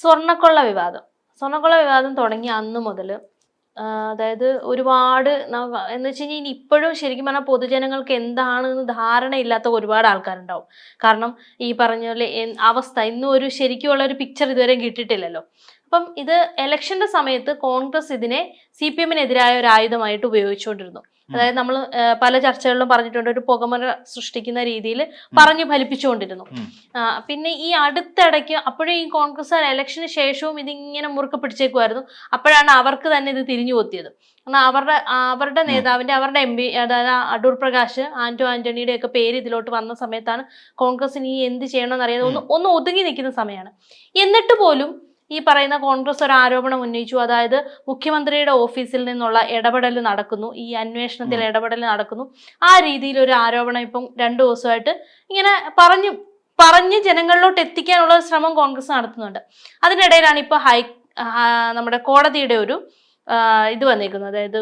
സ്വർണക്കൊള്ള വിവാദം. സ്വർണക്കൊള്ള വിവാദം തുടങ്ങി അന്ന് മുതൽ അതായത് ഒരുപാട് എന്ന് വെച്ച് കഴിഞ്ഞാൽ ഇനി ഇപ്പോഴും ശരിക്കും പറഞ്ഞാൽ പൊതുജനങ്ങൾക്ക് എന്താണെന്ന് ധാരണയില്ലാത്ത ഒരുപാട് ആൾക്കാരുണ്ടാവും. കാരണം ഈ പറഞ്ഞ പോലെ അവസ്ഥ ഇന്നും ഒരു ശരിക്കുമുള്ള ഒരു പിക്ചർ ഇതുവരെ കിട്ടിയിട്ടില്ലല്ലോ. അപ്പം ഇത് ഇലക്ഷന്റെ സമയത്ത് കോൺഗ്രസ് ഇതിനെ സി പി എമ്മിനെതിരായ ഒരു ആയുധമായിട്ട് ഉപയോഗിച്ചുകൊണ്ടിരുന്നു. അതായത് നമ്മൾ പല ചർച്ചകളിലും പറഞ്ഞിട്ടുണ്ട് ഒരു പുകമറ സൃഷ്ടിക്കുന്ന രീതിയിൽ പറഞ്ഞു ഫലിപ്പിച്ചുകൊണ്ടിരുന്നു. പിന്നെ ഈ അടുത്തിടയ്ക്ക് അപ്പോഴും ഈ കോൺഗ്രസ് ഇലക്ഷന് ശേഷവും ഇതിങ്ങനെ മുറുക്ക പിടിച്ചേക്കുമായിരുന്നു. അപ്പോഴാണ് അവർക്ക് തന്നെ ഇത് തിരിഞ്ഞു കൊത്തിയത് കാരണം അവരുടെ അവരുടെ നേതാവിന്റെ അവരുടെ എം പി അതായത് അടൂർ പ്രകാശ് ആന്റോ ആന്റണിയുടെ ഒക്കെ പേര് ഇതിലോട്ട് വന്ന സമയത്താണ് കോൺഗ്രസിന് ഈ എന്ത് ചെയ്യണമെന്ന് അറിയാതെ ഒന്ന് ഒന്ന് ഒതുങ്ങി നിൽക്കുന്ന സമയമാണ്. എന്നിട്ട് പോലും ഈ പറയുന്ന കോൺഗ്രസ് ഒരു ആരോപണം ഉന്നയിച്ചു. അതായത് മുഖ്യമന്ത്രിയുടെ ഓഫീസിൽ നിന്നുള്ള ഇടപെടൽ നടക്കുന്നു. ഈ അന്വേഷണത്തിൽ ഇടപെടൽ നടക്കുന്നു. ആ രീതിയിൽ ഒരു ആരോപണം ഇപ്പം രണ്ടു ദിവസമായിട്ട് ഇങ്ങനെ പറഞ്ഞു പറഞ്ഞ് ജനങ്ങളിലോട്ട് എത്തിക്കാനുള്ള ഒരു ശ്രമം കോൺഗ്രസ് നടത്തുന്നുണ്ട്. അതിനിടയിലാണ് ഇപ്പോൾ ഹൈ നമ്മുടെ കോടതിയുടെ ഒരു ഇത് വന്നേക്കുന്നത്. അതായത്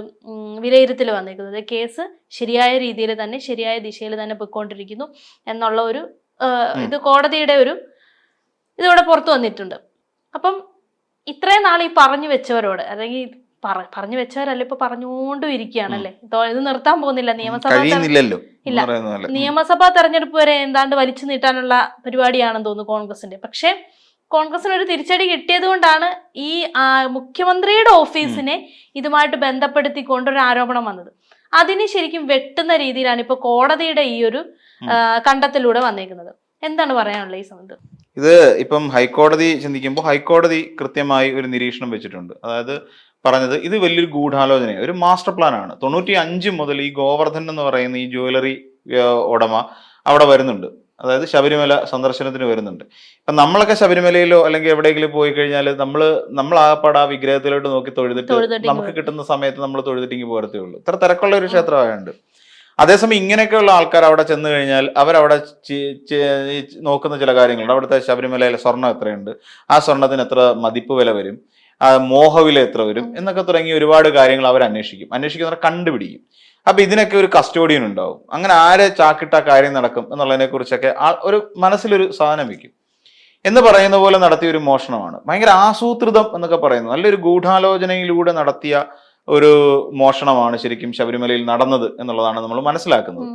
വിലയിരുത്തൽ വന്നേക്കുന്നത്. കേസ് ശരിയായ രീതിയിൽ തന്നെ ശരിയായ ദിശയിൽ തന്നെ പൊയ്ക്കൊണ്ടിരിക്കുന്നു എന്നുള്ള ഒരു ഇത് കോടതിയുടെ ഒരു ഇതിവിടെ പുറത്തു വന്നിട്ടുണ്ട്. അപ്പം ഇത്രയും നാൾ ഈ പറഞ്ഞു വെച്ചവരോട് അല്ലെങ്കിൽ പറഞ്ഞു വെച്ചവരല്ല ഇപ്പൊ പറഞ്ഞുകൊണ്ടും ഇരിക്കുകയാണല്ലേ ഇതോ- ഇത് നിർത്താൻ പോകുന്നില്ല. നിയമസഭ ഇല്ല. നിയമസഭാ തെരഞ്ഞെടുപ്പ് വരെ എന്താണ്ട് വലിച്ചു നീട്ടാനുള്ള പരിപാടിയാണെന്ന് തോന്നുന്നു കോൺഗ്രസിന്റെ. പക്ഷേ കോൺഗ്രസിന് ഒരു തിരിച്ചടി കിട്ടിയത് കൊണ്ടാണ് ഈ മുഖ്യമന്ത്രിയുടെ ഓഫീസിനെ ഇതുമായിട്ട് ബന്ധപ്പെടുത്തിക്കൊണ്ട് ഒരു ആരോപണം വന്നത്. അതിന് ശരിക്കും വെട്ടുന്ന രീതിയിലാണ് ഇപ്പൊ കോടതിയുടെ ഈ ഒരു കണ്ടെത്തലൂടെ വന്നേക്കുന്നത്. എന്താണ് പറയാനുള്ളത് ഈ സമയത്ത്? ഇത് ഇപ്പം ഹൈക്കോടതി ചിന്തിക്കുമ്പോൾ ഹൈക്കോടതി കൃത്യമായി ഒരു നിരീക്ഷണം വെച്ചിട്ടുണ്ട്. അതായത് പറഞ്ഞത് ഇത് വലിയൊരു ഗൂഢാലോചന ഒരു മാസ്റ്റർ പ്ലാൻ ആണ് തൊണ്ണൂറ്റി അഞ്ച് മുതൽ ഈ ഗോവർദ്ധൻ എന്ന് പറയുന്ന ഈ ജ്വല്ലറി ഉടമ അവിടെ വരുന്നുണ്ട്. അതായത് ശബരിമല സന്ദർശനത്തിന് വരുന്നുണ്ട്. ഇപ്പം നമ്മളൊക്കെ ശബരിമലയിലോ അല്ലെങ്കിൽ എവിടെയെങ്കിലും പോയി കഴിഞ്ഞാൽ നമ്മൾ നമ്മൾ ആകപ്പാട് ആ വിഗ്രഹത്തിലോട്ട് നോക്കി തൊഴുതിട്ട് നമുക്ക് കിട്ടുന്ന സമയത്ത് നമ്മൾ തൊഴുതിട്ടിങ്ങി പോരത്തേ ഉള്ളൂ. ഇത്ര തിരക്കുള്ള ഒരു ക്ഷേത്രമായുണ്ട്. അതേസമയം ഇങ്ങനെയൊക്കെയുള്ള ആൾക്കാർ അവിടെ ചെന്ന് കഴിഞ്ഞാൽ അവരവിടെ നോക്കുന്ന ചില കാര്യങ്ങളുണ്ട്. അവിടുത്തെ ശബരിമലയിലെ സ്വർണം എത്രയുണ്ട്? ആ സ്വർണത്തിന് എത്ര മതിപ്പ് വില വരും? മോഹവില എത്ര വരും? എന്നൊക്കെ തുടങ്ങി ഒരുപാട് കാര്യങ്ങൾ അവർ അന്വേഷിക്കും. അന്വേഷിക്കുന്നവരെ കണ്ടുപിടിക്കും. അപ്പൊ ഇതിനൊക്കെ ഒരു കസ്റ്റോഡിയൻ ഉണ്ടാവും. അങ്ങനെ ആരെ ചാക്കിട്ട കാര്യം നടക്കും എന്നുള്ളതിനെ കുറിച്ചൊക്കെ ഒരു മനസ്സിലൊരു സാധനം വെക്കും. എന്ന് പറയുന്ന പോലെ നടത്തിയ ഒരു മോഷണമാണ്. ഭയങ്കര ആസൂത്രിതം എന്നൊക്കെ പറയുന്നു. നല്ലൊരു ഗൂഢാലോചനയിലൂടെ നടത്തിയ ഒരു മോഷണമാണ് ശരിക്കും ശബരിമലയിൽ നടന്നത് എന്നുള്ളതാണ് നമ്മൾ മനസ്സിലാക്കുന്നത്.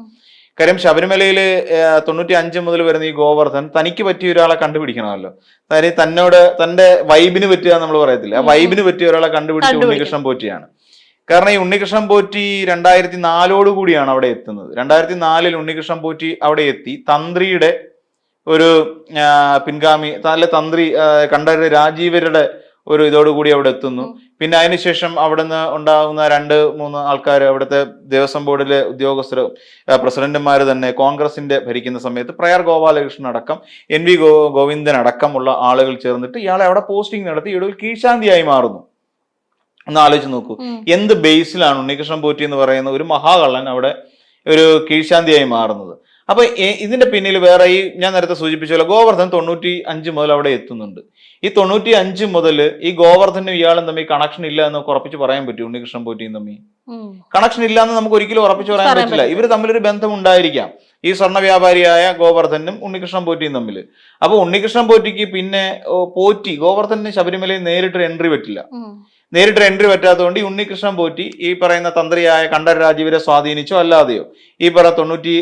കാര്യം ശബരിമലയിൽ തൊണ്ണൂറ്റി അഞ്ച് മുതൽ വരുന്ന ഈ ഗോവർദ്ധൻ തനിക്ക് പറ്റിയ ഒരാളെ കണ്ടുപിടിക്കണമല്ലോ കാര്യം തന്നോട് തന്റെ വൈബിന് പറ്റുക നമ്മൾ പറയത്തില്ല ആ. വൈബിന് പറ്റിയ ഒരാളെ കണ്ടുപിടിച്ച. ഉണ്ണികൃഷ്ണൻ പോറ്റിയാണ് കാരണം ഈ ഉണ്ണികൃഷ്ണൻ പോറ്റി രണ്ടായിരത്തി നാലോടു കൂടിയാണ് അവിടെ എത്തുന്നത് രണ്ടായിരത്തി നാലിൽ ഉണ്ണികൃഷ്ണൻ പോറ്റി അവിടെ എത്തി തന്ത്രിയുടെ ഒരു പിൻഗാമി അല്ലെ തന്ത്രി ആ, കണ്ഠരര് രാജീവരുടെ ഒരു ഇതോടുകൂടി അവിടെ എത്തുന്നു. പിന്നെ അതിനുശേഷം അവിടുന്ന് ഉണ്ടാകുന്ന രണ്ട് മൂന്ന് ആൾക്കാർ അവിടുത്തെ ദേവസ്വം ബോർഡിലെ ഉദ്യോഗസ്ഥർ പ്രസിഡന്റുമാർ തന്നെ കോൺഗ്രസിന്റെ ഭരിക്കുന്ന സമയത്ത് പ്രയർ ഗോപാലകൃഷ്ണൻ അടക്കം എൻ വി ഗോ ഗോവിന്ദൻ അടക്കമുള്ള ആളുകൾ ചേർന്നിട്ട് ഇയാളെ അവിടെ പോസ്റ്റിംഗ് നടത്തി ഇവിടെ ഒരു കീഴ്ശാന്തിയായി മാറുന്നു. ഒന്ന് ആലോചിച്ച് നോക്കൂ. എന്ത് ബേസിലാണ് ഉണ്ണികൃഷ്ണൻ പോറ്റി എന്ന് പറയുന്ന ഒരു മഹാകള്ളൻ അവിടെ ഒരു കീഴ്ശാന്തിയായി മാറുന്നത്? അപ്പൊ ഇതിന്റെ പിന്നിൽ വേറെ ഈ ഞാൻ നേരത്തെ സൂചിപ്പിച്ച പോലെ ഗോവർദ്ധൻ തൊണ്ണൂറ്റി അഞ്ച് മുതൽ അവിടെ എത്തുന്നുണ്ട്. ഈ തൊണ്ണൂറ്റി അഞ്ച് മുതൽ ഈ ഗോവർദ്ധനും ഇയാളും തമ്മിൽ കണക്ഷൻ ഇല്ല എന്ന് ഉറപ്പിച്ച് പറയാൻ പറ്റും ഉണ്ണികൃഷ്ണൻ പോറ്റിയും തമ്മിൽ? കണക്ഷൻ ഇല്ല എന്ന് നമുക്ക് ഒരിക്കലും ഉറപ്പിച്ച് പറയാൻ പറ്റില്ല. ഇവർ ഇവർ തമ്മിലൊരു ബന്ധം ഉണ്ടായിരിക്കാം ഈ സ്വർണ വ്യാപാരിയായ ഗോവർദ്ധനും ഉണ്ണികൃഷ്ണൻ പോറ്റിയും തമ്മിൽ. അപ്പൊ ഉണ്ണികൃഷ്ണൻ പോറ്റിക്ക് പിന്നെ പോറ്റി ഗോവർദ്ധന് ശബരിമലയിൽ നേരിട്ട് എൻട്രി പറ്റില്ല. നേരിട്ട് എൻട്രി പറ്റാത്തതുകൊണ്ട് ഈ ഉണ്ണികൃഷ്ണൻ പോറ്റി ഈ പറയുന്ന തന്ത്രിയായ കണ്ഠര രാജീവരെ സ്വാധീനിച്ചോ അല്ലാതെയോ? ഈ പറ തൊണ്ണൂറ്റി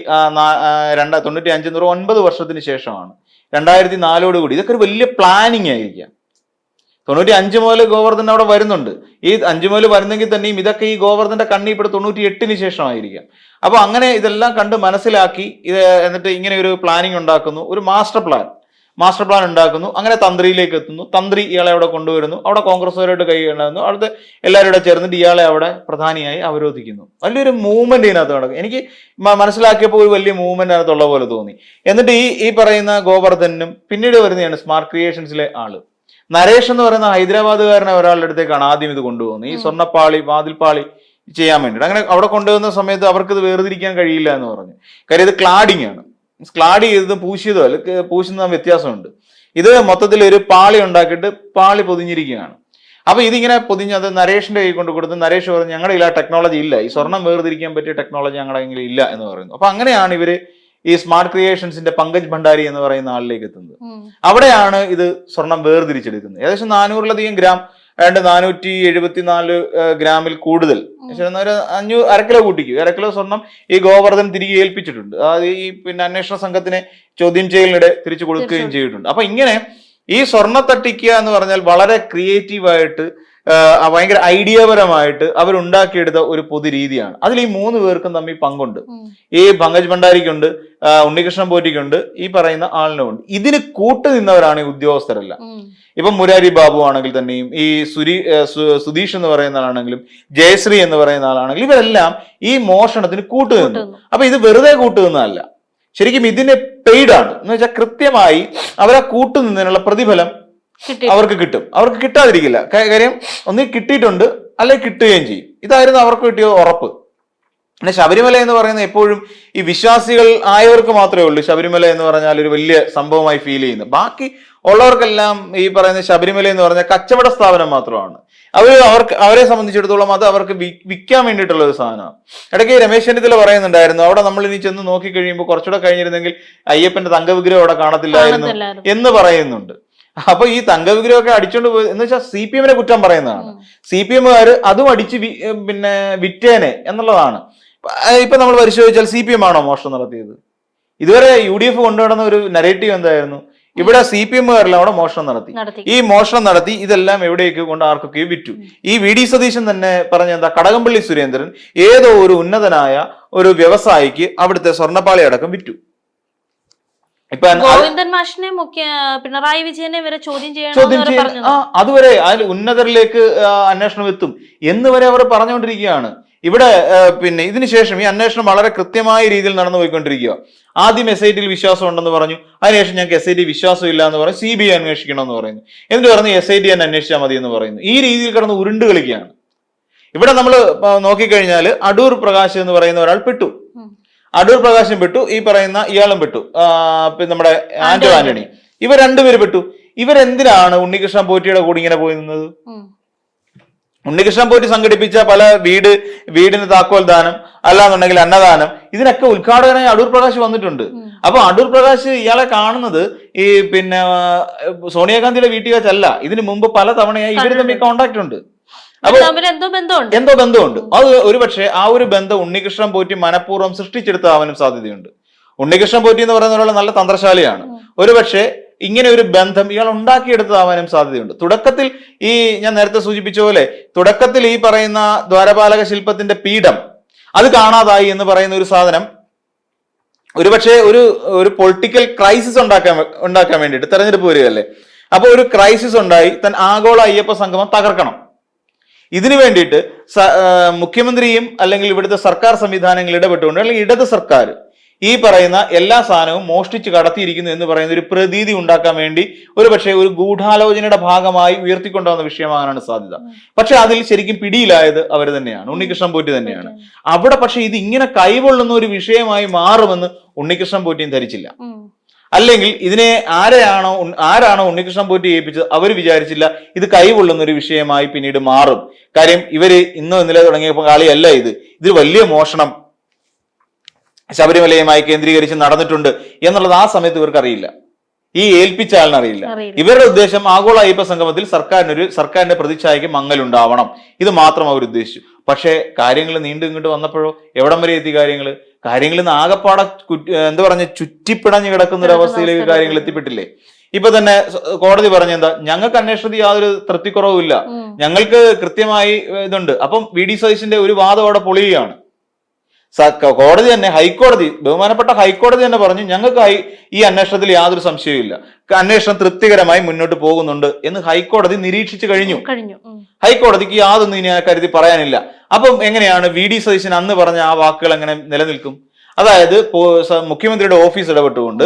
രണ്ട് തൊണ്ണൂറ്റി അഞ്ച് നൂറ് ഒൻപത് വർഷത്തിന് ശേഷമാണ്. രണ്ടായിരത്തി നാലോട് കൂടി. ഇതൊക്കെ ഒരു വലിയ പ്ലാനിങ് ആയിരിക്കാം. തൊണ്ണൂറ്റി അഞ്ച് മുതൽ ഗോവർദ്ധൻ അവിടെ വരുന്നുണ്ട്. ഈ അഞ്ച് മുതൽ വരുന്നെങ്കിൽ തന്നെയും ഇതൊക്കെ ഈ ഗോവർദ്ധന്റെ കണ്ണി ഇപ്പോൾ തൊണ്ണൂറ്റി എട്ടിന് ശേഷമായിരിക്കാം. അപ്പോൾ അങ്ങനെ ഇതെല്ലാം കണ്ട് മനസ്സിലാക്കി ഇത് എന്നിട്ട് ഇങ്ങനെ ഒരു പ്ലാനിങ് ഉണ്ടാക്കുന്നു. ഒരു മാസ്റ്റർ പ്ലാൻ മാസ്റ്റർ പ്ലാൻ ഉണ്ടാക്കുന്നു. അങ്ങനെ തന്ത്രിയിലേക്ക് എത്തുന്നു. തന്ത്രി ഇയാളെ അവിടെ കൊണ്ടുവരുന്നു. അവിടെ കോൺഗ്രസ്സുകാരോട്ട് കൈ ഉണ്ടാകുന്നു അവിടുത്തെ എല്ലാവരും ഇവിടെ ചേർന്നിട്ട് ഇയാളെ അവിടെ പ്രധാനിയായി അവരോധിക്കുന്നു. വലിയൊരു മൂവ്മെന്റ് ഇതിനകത്ത് നടക്കും എനിക്ക് മനസ്സിലാക്കിയപ്പോൾ ഒരു വലിയ മൂവ്മെന്റ് അതിനകത്തുള്ള പോലെ തോന്നി. എന്നിട്ട് ഈ ഈ പറയുന്ന ഗോവർദ്ധനും പിന്നീട് വരുന്നതാണ് സ്മാർട്ട് ക്രിയേഷൻസിലെ ആൾ. നരേഷ് എന്ന് പറയുന്ന ഹൈദരാബാദുകാരനെ ഒരാളുടെ അടുത്തേക്കാണ് ആദ്യം ഇത് കൊണ്ടുപോകുന്നത്. ഈ. സ്വർണപ്പാളി വാതിൽപ്പാളി ചെയ്യാൻ വേണ്ടിയിട്ട്. അങ്ങനെ അവിടെ കൊണ്ടുവന്ന സമയത്ത് അവർക്ക് ഇത് വേർതിരിക്കാൻ കഴിയില്ല എന്ന് പറഞ്ഞു. കാര്യം ഇത് ക്ലാഡിംഗ് ആണ്. ക്ലാഡ് ചെയ്തതും പൂശിയതോ അല്ല ക- പൂശുന്ന വ്യത്യാസമുണ്ട്. ഇത് മൊത്തത്തിൽ ഒരു പാളി ഉണ്ടാക്കിയിട്ട് പാളി പൊതിഞ്ഞിരിക്കുകയാണ്. അപ്പൊ ഇതിങ്ങനെ പൊതിഞ്ഞ് അത് നരേഷിന്റെ കൈ കൊണ്ട് കൊടുത്ത് നരേഷ് പറഞ്ഞു ഞങ്ങളുടെ ആ ടെക്നോളജി ഇല്ല. ഈ സ്വർണം വേർതിരിക്കാൻ പറ്റിയ ടെക്നോളജി ഞങ്ങളുടെ എങ്കിലും ഇല്ല എന്ന് പറയുന്നു. അപ്പൊ അങ്ങനെയാണ് ഇവർ ഈ സ്മാർട്ട് ക്രിയേഷൻസിന്റെ പങ്കജ് ഭണ്ഡാരി എന്ന് പറയുന്ന ആളിലേക്ക് എത്തുന്നത്. അവിടെയാണ് ഇത് സ്വർണം വേർതിരിച്ചെടുക്കുന്നത്. ഏകദേശം നാനൂറിലധികം ഗ്രാം ഏതാണ്ട് നാനൂറ്റി എഴുപത്തിനാല് ഗ്രാമിൽ കൂടുതൽ. ഒരു അഞ്ഞൂ അര കിലോ കൂട്ടിക്കും. അരക്കിലോ കിലോ സ്വർണം ഈ ഗോവർദ്ധൻ തിരികെ ഏൽപ്പിച്ചിട്ടുണ്ട്. അത് ഈ പിന്നെ അന്വേഷണ സംഘത്തിനെ ചോദ്യം ചെയ്യലിനിടെ തിരിച്ചു കൊടുക്കുകയും ചെയ്തിട്ടുണ്ട്. അപ്പൊ ഇങ്ങനെ ഈ സ്വർണ തട്ടിക്കുക എന്ന് പറഞ്ഞാൽ വളരെ ക്രിയേറ്റീവായിട്ട് ഭയങ്കര ഐഡിയപരമായിട്ട് അവരുണ്ടാക്കിയെടുത്ത ഒരു പൊതു രീതിയാണ് അതിൽ ഈ മൂന്ന് പേർക്കും തമ്മിൽ പങ്കുണ്ട്. ഈ പങ്കജ് ഭണ്ഡാരിക്കുണ്ട് ഉണ്ണികൃഷ്ണൻ പോറ്റിക്കുണ്ട് ഈ പറയുന്ന ആളിനുമുണ്ട്. ഇതിന് കൂട്ടു നിന്നവരാണ് ഈ ഉദ്യോഗസ്ഥരല്ല. ഇപ്പം മുരാരി ബാബു ആണെങ്കിൽ തന്നെയും ഈ സുരി സുധീഷ് എന്ന് പറയുന്ന ആളാണെങ്കിലും ജയശ്രീ എന്ന് പറയുന്ന ആളാണെങ്കിലും ഇവരെല്ലാം ഈ മോഷണത്തിന് കൂട്ടു നിന്നു. കൂട്ടുനിന്നു. അപ്പൊ ഇത് വെറുതെ കൂട്ടു നിന്നതല്ല. ശരിക്കും ഇതിന് പെയ്ഡാണ്. എന്ന് വെച്ചാൽ കൃത്യമായി അവരെ കൂട്ടുനിന്നതിനുള്ള പ്രതിഫലം അവർക്ക് കിട്ടും. അവർക്ക് കിട്ടാതിരിക്കില്ല. കാര്യം ഒന്ന് കിട്ടിയിട്ടുണ്ട് അല്ലെങ്കിൽ കിട്ടുകയും ചെയ്യും. ഇതായിരുന്നു അവർക്ക് കിട്ടിയ ഉറപ്പ്. പിന്നെ ശബരിമല എന്ന് പറയുന്നത് എപ്പോഴും ഈ വിശ്വാസികൾ ആയവർക്ക് മാത്രമേ ഉള്ളൂ. ശബരിമല എന്ന് പറഞ്ഞാൽ ഒരു വലിയ സംഭവമായി ഫീൽ ചെയ്യുന്നത്. ബാക്കി ഉള്ളവർക്കെല്ലാം ഈ പറയുന്ന ശബരിമല എന്ന് പറഞ്ഞ കച്ചവട സ്ഥാപനം മാത്രമാണ്. അവർ അവർക്ക് അവരെ സംബന്ധിച്ചിടത്തോളം അത് അവർക്ക് വിൽക്കാൻ വേണ്ടിയിട്ടുള്ള ഒരു സാധനമാണ്. ഇടയ്ക്ക് രമേശ് ചെന്നിത്തല പറയുന്നുണ്ടായിരുന്നു അവിടെ നമ്മൾ ഇനി ചെന്ന് നോക്കി കഴിയുമ്പോൾ കുറച്ചുകൂടെ കഴിഞ്ഞിരുന്നെങ്കിൽ അയ്യപ്പന്റെ തങ്കവിഗ്രഹം അവിടെ കാണത്തില്ലായിരുന്നു. എന്ന് പറയുന്നുണ്ട്. അപ്പൊ ഈ തങ്കവിഗ്രഹമൊക്കെ അടിച്ചോണ്ട് പോയി എന്ന് വെച്ചാൽ സി പി എമ്മിനെ കുറ്റം പറയുന്നതാണ്. സി പി എമ്മുകാർ അതും അടിച്ച് പിന്നെ വിറ്റേനെ എന്നുള്ളതാണ്. ഇപ്പൊ നമ്മൾ പരിശോധിച്ചാൽ സി പി എം ആണോ മോഷണം നടത്തിയത്? ഇതുവരെ യു ഡി എഫ് കൊണ്ടുവരുന്ന ഒരു നെറേറ്റീവ് എന്തായിരുന്നു? ഇവിടെ സി പി എമ്മുകാരെല്ലാം അവിടെ മോഷണം നടത്തി. ഈ മോഷണം നടത്തി ഇതെല്ലാം എവിടെയൊക്കെ കൊണ്ട് ആർക്കൊക്കെ വിറ്റു. ഈ വി ഡി സതീശൻ തന്നെ പറഞ്ഞ എന്താ കടകംപള്ളി സുരേന്ദ്രൻ ഏതോ ഒരു ഉന്നതനായ ഒരു വ്യവസായിക്ക് അവിടുത്തെ സ്വർണപ്പാളി അടക്കം വിറ്റു. ഗോവിന്ദൻ മാഷിനെ മുഖ്യ പിണറായി വിജയനെ വരെ ചോദ്യം ചെയ്യണം അതുവരെ അതിൽ ഉന്നതരിലേക്ക് അന്വേഷണം എത്തും. എന്ന് വരെ അവർ പറഞ്ഞുകൊണ്ടിരിക്കുകയാണ്. ഇവിടെ പിന്നെ ഇതിനുശേഷം ഈ അന്വേഷണം വളരെ കൃത്യമായ രീതിയിൽ നടന്നു പോയിക്കൊണ്ടിരിക്കുക. ആദ്യം എസ് ഐ ടിയിൽ വിശ്വാസം ഉണ്ടെന്ന് പറഞ്ഞു. അതിനുശേഷം ഞങ്ങൾക്ക് എസ് ഐ ടി വിശ്വാസം ഇല്ല എന്ന് പറഞ്ഞു. സി ബി ഐ അന്വേഷിക്കണമെന്ന് പറയുന്നു. എന്നിട്ട് പറഞ്ഞു എസ് ഐ ടി തന്നെ അന്വേഷിച്ചാൽ മതി എന്ന് പറയുന്നു. ഈ രീതിയിൽ കിടന്ന് ഉരുണ്ട് കളിക്കുകയാണ്. ഇവിടെ നമ്മൾ നോക്കിക്കഴിഞ്ഞാൽ അടൂർ പ്രകാശ് എന്ന് പറയുന്ന ഒരാൾ പെട്ടു. അടൂർ പ്രകാശം പെട്ടു ഈ പറയുന്ന ഇയാളും പെട്ടു. പിന്നെ നമ്മുടെ ആന്റോ ആന്റോ ആന്റണി. ഇവർ രണ്ടുപേര് പെട്ടു. ഇവരെന്തിനാണ് ഉണ്ണികൃഷ്ണൻ പോറ്റിയുടെ കൂടി ഇങ്ങനെ പോയി നിന്നത്. ഉണ്ണികൃഷ്ണൻ പോറ്റി സംഘടിപ്പിച്ച പല വീട് വീടിന് താക്കോൽ ദാനം അല്ലാന്നുണ്ടെങ്കിൽ അന്നദാനം ഇതിനൊക്കെ ഉദ്ഘാടകനായി അടൂർ പ്രകാശ് വന്നിട്ടുണ്ട്. അപ്പൊ അടൂർ പ്രകാശ് ഇയാളെ കാണുന്നത് ഈ പിന്നെ സോണിയാഗാന്ധിയുടെ വീട്ടിൽ വെച്ചല്ല ഇതിനു മുമ്പ് പല തവണയായി ഇവർ തമ്മിൽ കോണ്ടാക്ട് ഉണ്ട്. എന്തോ ബന്ധമുണ്ട്. എന്തോ ബന്ധമുണ്ട്. അത് ഒരുപക്ഷെ ആ ഒരു ബന്ധം ഉണ്ണികൃഷ്ണൻ പോറ്റി മനഃപൂർവം സൃഷ്ടിച്ചെടുത്താവാനും സാധ്യതയുണ്ട്. ഉണ്ണികൃഷ്ണൻ പോറ്റി എന്ന് പറയുന്ന ഒരാൾ നല്ല തന്ത്രശാലിയാണ്. ഒരുപക്ഷെ ഇങ്ങനെ ഒരു ബന്ധം ഇയാൾ ഉണ്ടാക്കിയെടുത്തതാവാനും സാധ്യതയുണ്ട്. തുടക്കത്തിൽ ഈ ഞാൻ നേരത്തെ സൂചിപ്പിച്ച പോലെ തുടക്കത്തിൽ ഈ പറയുന്ന ദ്വാരപാലക ശില്പത്തിന്റെ പീഠം അത് കാണാതായി എന്ന് പറയുന്ന ഒരു സാധനം ഒരുപക്ഷെ ഒരു ഒരു പൊളിറ്റിക്കൽ ക്രൈസിസ് ഉണ്ടാക്കാൻ ഉണ്ടാക്കാൻ വേണ്ടിയിട്ട് തെരഞ്ഞെടുപ്പ് വരികയല്ലേ? അപ്പൊ ഒരു ക്രൈസിസ് ഉണ്ടായി തൻ ആഗോള അയ്യപ്പ സംഗമം തകർക്കണം. ഇതിനു വേണ്ടിയിട്ട് മുഖ്യമന്ത്രിയും അല്ലെങ്കിൽ ഇവിടുത്തെ സർക്കാർ സംവിധാനങ്ങൾ ഇടപെട്ടുകൊണ്ട് അല്ലെങ്കിൽ ഇടത് സർക്കാർ ഈ പറയുന്ന എല്ലാ സാധനവും മോഷ്ടിച്ച് കടത്തിയിരിക്കുന്നു എന്ന് പറയുന്ന ഒരു പ്രതീതി ഉണ്ടാക്കാൻ വേണ്ടി ഒരു പക്ഷേ ഒരു ഗൂഢാലോചനയുടെ ഭാഗമായി ഉയർത്തിക്കൊണ്ടുവന്ന വിഷയമാകാനാണ് സാധ്യത. പക്ഷെ അതിൽ ശരിക്കും പിടിയിലായത് അവർ തന്നെയാണ്. ഉണ്ണികൃഷ്ണൻ പോറ്റി തന്നെയാണ് അവിടെ പക്ഷെ ഇത് ഇങ്ങനെ കൈകൊള്ളുന്ന ഒരു വിഷയമായി മാറുമെന്ന് ഉണ്ണികൃഷ്ണൻ പോറ്റിയും ധരിച്ചില്ല. അല്ലെങ്കിൽ ഇതിനെ ആരെയാണോ ആരാണോ ഉണ്ണികൃഷ്ണൻ പോറ്റി ഏൽപ്പിച്ചത്? അവർ വിചാരിച്ചില്ല ഇത് കൈകൊള്ളുന്ന ഒരു വിഷയമായി പിന്നീട് മാറും. കാര്യം ഇവർ ഇന്നോ ഇന്നലെ തുടങ്ങിയപ്പോൾ കളിയല്ല ഇത്. ഇത് വലിയ മോഷണം ശബരിമലയുമായി കേന്ദ്രീകരിച്ച് നടന്നിട്ടുണ്ട് എന്നുള്ളത് ആ സമയത്ത് ഇവർക്കറിയില്ല. ഈ ഏൽപ്പിച്ച ആളിന് അറിയില്ല. അറിയില്ല. ഇവരുടെ ഉദ്ദേശം ആഗോള അയ്യപ്പ സംഗമത്തിൽ സർക്കാരിനൊരു സർക്കാരിന്റെ പ്രതിച്ഛായക്ക് മങ്ങലുണ്ടാവണം ഇത് മാത്രം അവർ ഉദ്ദേശിച്ചു. പക്ഷേ കാര്യങ്ങൾ നീണ്ടു ഇങ്ങോട്ട് വന്നപ്പോഴോ? എവിടം വരെ എത്തി കാര്യങ്ങൾ കാര്യങ്ങളിൽ നിന്ന് ആകപ്പാടെ എന്താ പറഞ്ഞ ചുറ്റിപ്പിടഞ്ഞു കിടക്കുന്ന ഒരു അവസ്ഥയിലേക്ക് കാര്യങ്ങൾ എത്തിപ്പെട്ടില്ലേ? ഇപ്പൊ തന്നെ കോടതി പറഞ്ഞെന്താ ഞങ്ങൾക്ക് അന്വേഷണത്തിൽ യാതൊരു തൃപ്തിക്കുറവുമില്ല. ഞങ്ങൾക്ക് കൃത്യമായി ഇതുണ്ട്. അപ്പം വി ഡി സതീശിന്റെ ഒരു വാദം അവിടെ പൊളിയുകയാണ്. കോടതി തന്നെ ഹൈക്കോടതി ബഹുമാനപ്പെട്ട ഹൈക്കോടതി തന്നെ പറഞ്ഞു ഞങ്ങൾക്ക് ഈ അന്വേഷണത്തിൽ യാതൊരു സംശയവുമില്ല. അന്വേഷണം തൃപ്തികരമായി മുന്നോട്ട് പോകുന്നുണ്ട് എന്ന് ഹൈക്കോടതി നിരീക്ഷിച്ചു കഴിഞ്ഞു. കഴിഞ്ഞു. ഹൈക്കോടതിക്ക് യാതൊന്നും ഇനി കരുതി പറയാനില്ല. അപ്പം എങ്ങനെയാണ് വി ഡി സതീശൻ അന്ന് പറഞ്ഞ ആ വാക്കുകൾ എങ്ങനെ നിലനിൽക്കും? അതായത് മുഖ്യമന്ത്രിയുടെ ഓഫീസ് ഇടപെട്ടുകൊണ്ട്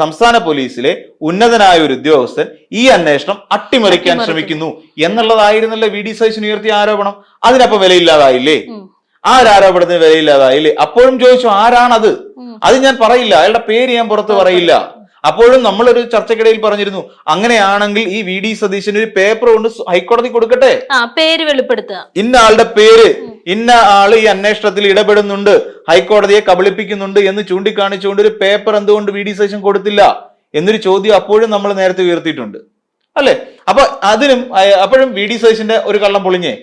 സംസ്ഥാന പോലീസിലെ ഉന്നതനായ ഒരു ഉദ്യോഗസ്ഥൻ ഈ അന്വേഷണം അട്ടിമറിക്കാൻ ശ്രമിക്കുന്നു എന്നുള്ളതായിരുന്നല്ലേ വി ഡി സതീശൻ ഉയർത്തിയ ആരോപണം. അതിനപ്പോ വിലയില്ലാതായില്ലേ. ആരാരോപണത്തിന് വിലയില്ലാതായില്ലേ അപ്പോഴും ചോദിച്ചു ആരാണത്. അത് ഞാൻ പറയില്ല. അയാളുടെ പേര് ഞാൻ പുറത്ത് പറയില്ല. അപ്പോഴും നമ്മളൊരു ചർച്ചക്കിടയിൽ പറഞ്ഞിരുന്നു അങ്ങനെയാണെങ്കിൽ ഈ വി. ഡി. സതീശന് ഒരു പേപ്പർ കൊണ്ട് ഹൈക്കോടതി കൊടുക്കട്ടെ? പേര് വെളിപ്പെടുത്തുക. ഇന്ന ആളുടെ പേര് ഇന്ന ആൾ ഈ അന്വേഷണത്തിൽ ഇടപെടുന്നുണ്ട് ഹൈക്കോടതിയെ കബളിപ്പിക്കുന്നുണ്ട് എന്ന് ചൂണ്ടിക്കാണിച്ചുകൊണ്ട് ഒരു പേപ്പർ എന്തുകൊണ്ട് വി. ഡി. സതീശൻ കൊടുത്തില്ല എന്നൊരു ചോദ്യം അപ്പോഴും നമ്മൾ നേരത്തെ ഉയർത്തിയിട്ടുണ്ട്. അല്ലെ? അപ്പൊ അതിനും അപ്പോഴും വി. ഡി. സതീശന്റെ ഒരു കള്ളം പൊളിഞ്ഞേ.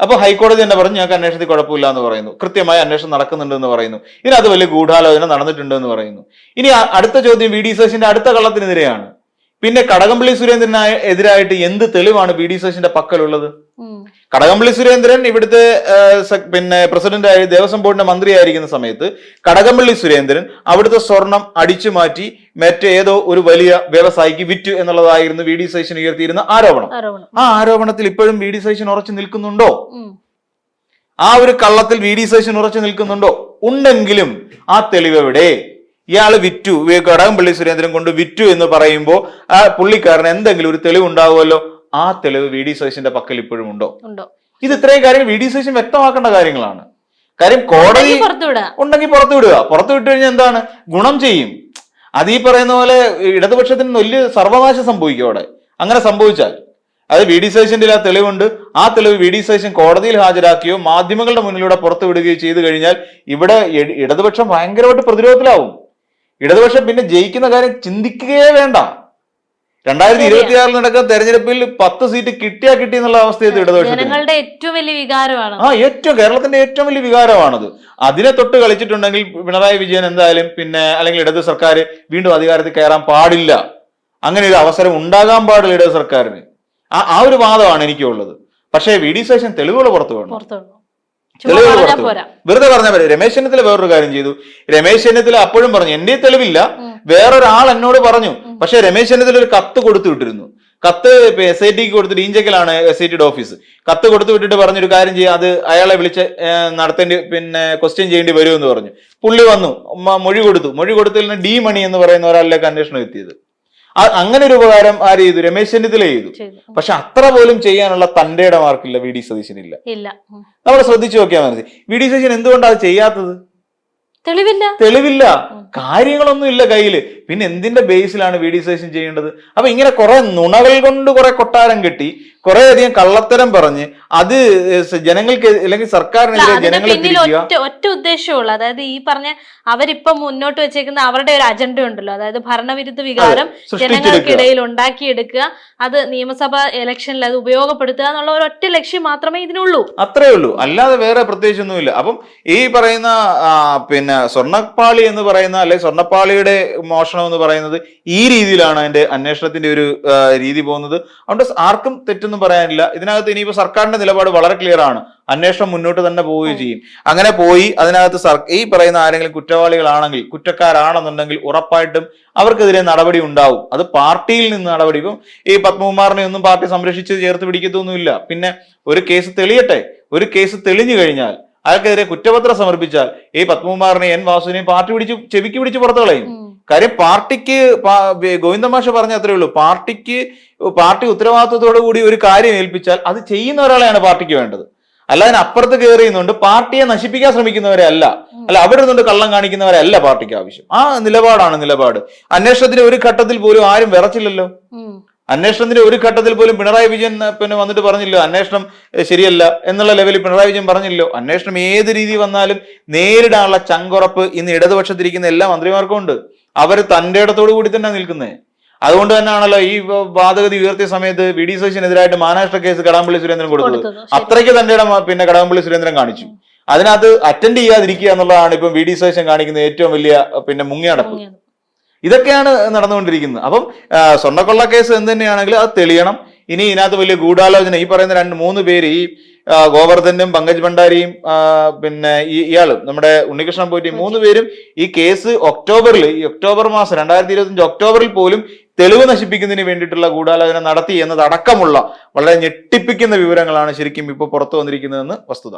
ഉം. അപ്പൊ ഹൈക്കോടതി തന്നെ പറഞ്ഞു ഞങ്ങൾക്ക് അന്വേഷണത്തിൽ കുഴപ്പമില്ല എന്ന് പറയുന്നു കൃത്യമായ അന്വേഷണം നടക്കുന്നുണ്ട് എന്ന് പറയുന്നു ഇതിനകത്ത് വലിയ ഗൂഢാലോചന നടന്നിട്ടുണ്ട് എന്ന് പറയുന്നു ഇനി അടുത്ത ചോദ്യം വി ഡി സതീശന്റെ അടുത്ത കള്ളത്തിനെതിരെയാണ് പിന്നെ കടകംപള്ളി സുരേന്ദ്രനായ എതിരായിട്ട് എന്ത് തെളിവാണ് വി ഡി സതീശന്റെ പക്കലുള്ളത്. കടകംപള്ളി സുരേന്ദ്രൻ ഇവിടുത്തെ പിന്നെ പ്രസിഡന്റ് പിന്നെ പ്രസിഡന്റായി ദേവസ്വം ബോർഡിന്റെ മന്ത്രിയായിരിക്കുന്ന സമയത്ത് കടകംപള്ളി സുരേന്ദ്രൻ അവിടുത്തെ സ്വർണം അടിച്ചു മാറ്റി മറ്റേതോ ഒരു വലിയ വ്യവസായിക്ക് വിറ്റു എന്നുള്ളതായിരുന്നു വി ഡി സൈഷൻ ഉയർത്തിയിരുന്ന ആരോപണം. ആ ആരോപണത്തിൽ ഇപ്പോഴും വി ഡി സൈഷൻ ഉറച്ചു നിൽക്കുന്നുണ്ടോ? ആ ഒരു കള്ളത്തിൽ വി ഡി സൈഷൻ ഉറച്ചു നിൽക്കുന്നുണ്ടോ? ഉണ്ടെങ്കിലും ആ തെളിവ് എവിടെ ഇയാൾ വിറ്റു കടകംപള്ളി സുരേന്ദ്രൻ കൊണ്ട് വിറ്റു എന്ന് പറയുമ്പോൾ ആ പുള്ളിക്കാരന് എന്തെങ്കിലും ഒരു തെളിവ് ഉണ്ടാവുമല്ലോ ആ തെളിവ് വി ഡി സതീശന്റെ പക്കൽ ഇപ്പോഴും ഉണ്ടോ? ഉണ്ടോ? ഇത് ഇത്രയും കാര്യങ്ങൾ വി ഡി സതീശൻ വ്യക്തമാക്കേണ്ട കാര്യങ്ങളാണ്. കാര്യം കോടതി ഉണ്ടെങ്കിൽ പുറത്തുവിടുക ഉണ്ടെങ്കിൽ പുറത്തു വിടുക. പുറത്തു വിട്ടു കഴിഞ്ഞാൽ എന്താണ്? ഗുണം ചെയ്യും. അത് ഈ പറയുന്ന പോലെ ഇടതുപക്ഷത്തിന് വലിയ സർവനാശം സംഭവിക്കും അവിടെ. അങ്ങനെ സംഭവിച്ചാൽ അത് വി ഡി സതീശന്റെ ആ തെളിവുണ്ട്. ആ തെളിവ് വി ഡി സതീശൻ കോടതിയിൽ ഹാജരാക്കുകയോ മാധ്യമങ്ങളുടെ മുന്നിലൂടെ പുറത്തു വിടുകയോ ചെയ്തു കഴിഞ്ഞാൽ ഇവിടെ ഇടതുപക്ഷം ഭയങ്കരമായിട്ട് പ്രതിരോധത്തിലാവും. ഇടതുപക്ഷം പിന്നെ ജയിക്കുന്ന കാര്യം ചിന്തിക്കുകയേ വേണ്ട. രണ്ടായിരത്തി ഇരുപത്തി ആറിൽ നടക്കുന്ന തെരഞ്ഞെടുപ്പിൽ പത്ത് സീറ്റ് കിട്ടിയാ കിട്ടി എന്നുള്ള അവസ്ഥയത് ഏറ്റവും വലിയ വികാരമാണ്. ആ ഏറ്റവും കേരളത്തിന്റെ ഏറ്റവും വലിയ വികാരമാണത്. അതിനെ തൊട്ട് കളിച്ചിട്ടുണ്ടെങ്കിൽ പിണറായി വിജയൻ എന്തായാലും പിന്നെ അല്ലെങ്കിൽ ഇടത് സർക്കാർ വീണ്ടും അധികാരത്തിൽ കയറാൻ പാടില്ല. അങ്ങനെ ഒരു അവസരം ഉണ്ടാകാൻ പാടില്ല ഇടത് സർക്കാരിന്. ആ ആ ഒരു വാദമാണ് എനിക്കുള്ളത്. പക്ഷേ വി ഡി സേഷൻ തെളിവുകൾ പുറത്തു വേണം തെളിവുകൾ പുറത്തു വെറുതെ പറഞ്ഞാൽ പോരെ. രമേശ് ചെന്നിത്തല വേറൊരു കാര്യം ചെയ്തു. രമേശ് ചെന്നിത്തല അപ്പോഴും പറഞ്ഞു എന്റെ തെളിവില്ല. വേറൊരാൾ എന്നോട് പറഞ്ഞു. പക്ഷെ രമേശ് ചെന്നിത്തല ഒരു കത്ത് കൊടുത്തു വിട്ടിരുന്നു. കത്ത് എസ് ഐ ടിക്ക് കൊടുത്തിട്ട് ഈഞ്ചക്കലാണ് എസ് ഐ ടിയുടെ ഓഫീസ്. കത്ത് കൊടുത്തു വിട്ടിട്ട് പറഞ്ഞൊരു കാര്യം ചെയ്യാം അത് അയാളെ വിളിച്ച് നടത്തേണ്ടി പിന്നെ ക്വസ്റ്റ്യൻ ചെയ്യേണ്ടി വരുമെന്ന് പറഞ്ഞു. പുള്ളി വന്നു മൊഴി കൊടുത്തു. മൊഴി കൊടുത്തതിൽ ഡി മണി എന്ന് പറയുന്ന ഒരാളിലേക്ക് അന്വേഷണം എത്തിയത്. അങ്ങനെ ഒരു ഉപകാരം ആര് ചെയ്തു. രമേശ് ചെന്നിത്തല ചെയ്തു. പക്ഷെ അത്ര പോലും ചെയ്യാനുള്ള തന്റെ മാർക്കില്ല വി ഡി സതീശനില്ല. ഇല്ല. നമ്മൾ ശ്രദ്ധിച്ചു നോക്കിയാൽ മനസ്സിലായി വി ഡി സതീശൻ എന്തുകൊണ്ടാണ് അത് ചെയ്യാത്തത്? തെളിവില്ല. തെളിവില്ല. കാര്യങ്ങളൊന്നും ഇല്ല കയ്യിൽ. പിന്നെ എന്തിന്റെ ബേസിലാണ് വീഡിയോസേഷൻ ചെയ്യേണ്ടത്? അപ്പൊ ഇങ്ങനെ കുറെ നുണകൾ കൊണ്ട് കുറെ കൊട്ടാരം കെട്ടി കുറെ അധികം കള്ളത്തരം പറഞ്ഞ് അത് ജനങ്ങൾക്ക് അല്ലെങ്കിൽ അല്ല, സർക്കാരിനെതിരെ ജനങ്ങളെ ഒറ്റ ഉദ്ദേശമുള്ളൂ അതായത് ഈ പറഞ്ഞ അവരിപ്പം മുന്നോട്ട് വെച്ചേക്കുന്ന അവരുടെ ഒരു അജണ്ട ഉണ്ടല്ലോ. അതായത് ഭരണവിരുദ്ധ വികാരം ജനങ്ങൾക്കിടയിൽ ഉണ്ടാക്കിയെടുക്കുക. അത് നിയമസഭ ഇലക്ഷനിൽ അത് ഉപയോഗപ്പെടുത്തുക എന്നുള്ള ഒരു ഒറ്റ ലക്ഷ്യം മാത്രമേ ഇതിനുള്ളൂ. അത്രേ ഉള്ളൂ. അല്ലാതെ വേറെ പ്രത്യേകിച്ച് ഒന്നുമില്ല അപ്പം ഈ പറയുന്ന പിന്നെ സ്വർണപ്പാളി എന്ന് പറയുന്ന അല്ലെ സ്വർണപ്പാളിയുടെ മോഷണം എന്ന് പറയുന്നത് ഈ രീതിയിലാണ് അതിന്റെ അന്വേഷണത്തിന്റെ ഒരു രീതി പോകുന്നത്. അതുകൊണ്ട് ആർക്കും തെറ്റൊന്നും പറയാനില്ല. ഇതിനകത്ത് ഇനിയിപ്പോ സർക്കാരിന്റെ നിലപാട് വളരെ ക്ലിയർ ആണ്. അന്വേഷണം മുന്നോട്ട് തന്നെ പോവുകയും ചെയ്യും. അങ്ങനെ പോയി അതിനകത്ത് സർ ഈ പറയുന്ന ആരെങ്കിലും കുറ്റവാളികളാണെങ്കിൽ കുറ്റക്കാരാണെന്നുണ്ടെങ്കിൽ ഉറപ്പായിട്ടും അവർക്കെതിരെ നടപടി ഉണ്ടാവും. അത് പാർട്ടിയിൽ നിന്ന് നടപടി. ഇപ്പം ഈ പത്മകുമാറിനെ ഒന്നും പാർട്ടി സംരക്ഷിച്ച് ചേർത്ത് പിടിക്കത്തൊന്നുമില്ല. പിന്നെ ഒരു കേസ് തെളിയട്ടെ. ഒരു കേസ് തെളിഞ്ഞു കഴിഞ്ഞാൽ അയാൾക്കെതിരെ കുറ്റപത്രം സമർപ്പിച്ചാൽ ഈ പത്മകുമാറിനെ എൻ വാസുവിനെയും പാർട്ടി പിടിച്ച് ചെവിക്ക് പിടിച്ച് പുറത്തു കളയും. കാര്യം പാർട്ടിക്ക് ഗോവിന്ദമാഷ പറഞ്ഞ അത്രേ ഉള്ളൂ. പാർട്ടിക്ക് പാർട്ടി ഉത്തരവാദിത്വത്തോടു കൂടി ഒരു കാര്യം ഏൽപ്പിച്ചാൽ അത് ചെയ്യുന്ന ഒരാളെയാണ് പാർട്ടിക്ക് വേണ്ടത്. അല്ലാതെ അപ്പുറത്ത് കയറി നിന്നുകൊണ്ട് പാർട്ടിയെ നശിപ്പിക്കാൻ ശ്രമിക്കുന്നവരെ അല്ല. അല്ല അവിടെ നിന്നുകൊണ്ട് കള്ളം കാണിക്കുന്നവരെ അല്ല പാർട്ടിക്ക് ആവശ്യം. ആ നിലപാടാണ് നിലപാട്. അന്വേഷണത്തിന് ഒരു ഘട്ടത്തിൽ പോലും ആരും വിറച്ചില്ലല്ലോ. അന്വേഷണത്തിന്റെ ഒരു ഘട്ടത്തിൽ പോലും പിണറായി വിജയൻ പിന്നെ വന്നിട്ട് പറഞ്ഞില്ലോ അന്വേഷണം ശരിയല്ല എന്നുള്ള ലെവലിൽ പിണറായി വിജയൻ പറഞ്ഞില്ലോ. അന്വേഷണം ഏത് രീതി വന്നാലും നേരിടാനുള്ള ചങ്കുറപ്പ് ഇന്ന് ഇടതുപക്ഷത്തിരിക്കുന്ന എല്ലാ മന്ത്രിമാർക്കും ഉണ്ട്. അവർ തന്റെ ഇടത്തോടു കൂടി തന്നെ നിൽക്കുന്നത് അതുകൊണ്ട് തന്നെയാണല്ലോ ഈ വാതകതി വാദഗതി ഉയർത്തിയ സമയത്ത് വി ഡി സതീശനെതിരായിട്ട് മഹാരാഷ്ട്ര കേസ് കടകംപള്ളി സുരേന്ദ്രൻ കൊടുത്തത്. അത്രയ്ക്ക് തന്റെ ഇടം പിന്നെ കടകംപള്ളി സുരേന്ദ്രൻ കാണിച്ചു. അതിനകത്ത് അറ്റൻഡ് ചെയ്യാതിരിക്കുക എന്നുള്ളതാണ് ഇപ്പം വി ഡി സതീശൻ കാണിക്കുന്ന ഏറ്റവും വലിയ പിന്നെ മുങ്ങിയടപ്പ്. ഇതൊക്കെയാണ് നടന്നുകൊണ്ടിരിക്കുന്നത്. അപ്പം സ്വർണക്കൊള്ള കേസ് എന്ത് തന്നെയാണെങ്കിലും അത് തെളിയണം. ഇനി ഇതിനകത്ത് വലിയ ഗൂഢാലോചന ഈ പറയുന്ന രണ്ട് മൂന്ന് പേര് ഈ ഗോവർദ്ധനും പങ്കജ് ഭണ്ഡാരിയും പിന്നെ ഈ ഇയാളും നമ്മുടെ ഉണ്ണികൃഷ്ണൻ പോറ്റി മൂന്ന് പേരും ഈ കേസ് ഒക്ടോബറിൽ ഈ ഒക്ടോബർ മാസം രണ്ടായിരത്തി ഇരുപത്തിയഞ്ച് ഒക്ടോബറിൽ പോലും തെളിവ് നശിപ്പിക്കുന്നതിന് വേണ്ടിയിട്ടുള്ള ഗൂഢാലോചന നടത്തി എന്നതടക്കമുള്ള വളരെ ഞെട്ടിപ്പിക്കുന്ന വിവരങ്ങളാണ് ശരിക്കും ഇപ്പോൾ പുറത്തു വന്നിരിക്കുന്നതെന്ന് വസ്തുത.